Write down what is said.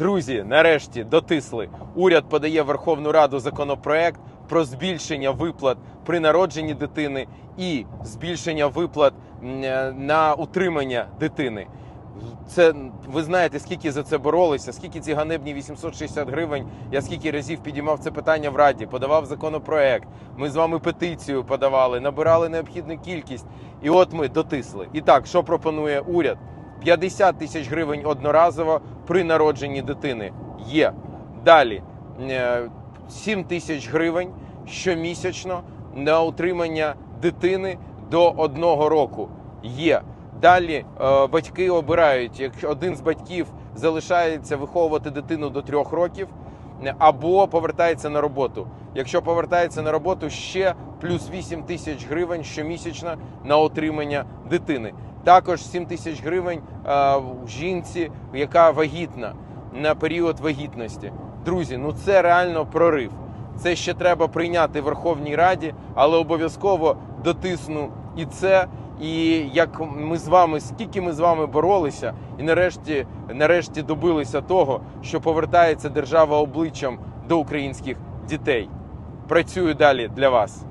Друзі, нарешті дотисли. Уряд подає Верховну Раду законопроект про збільшення виплат при народженні дитини і збільшення виплат е, на утримання дитини. Це ви знаєте, скільки за це боролися, скільки ці ганебні 860 гривень. Я скільки разів підіймав це питання в раді, подавав законопроект. Ми з вами петицію подавали, набирали необхідну кількість, і от ми дотисли. І так, що пропонує уряд? 50 тисяч гривень одноразово при народженні дитини є. Далі е, 7 тисяч гривень щомісячно на утримання дитини до одного року є. Далі е, батьки обирають, якщо один з батьків залишається виховувати дитину до трьох років, е, або повертається на роботу. Якщо повертається на роботу, ще плюс 8 тисяч гривень щомісячно на отримання дитини. Також 7 тисяч гривень е, жінці, яка вагітна на період вагітності. Друзі, ну це реально прорив. Це ще треба прийняти в Верховній Раді, але обов'язково дотисну і це. І як ми з вами, скільки ми з вами боролися, і нарешті, нарешті добилися того, що повертається держава обличчям до українських дітей. Працюю далі для вас.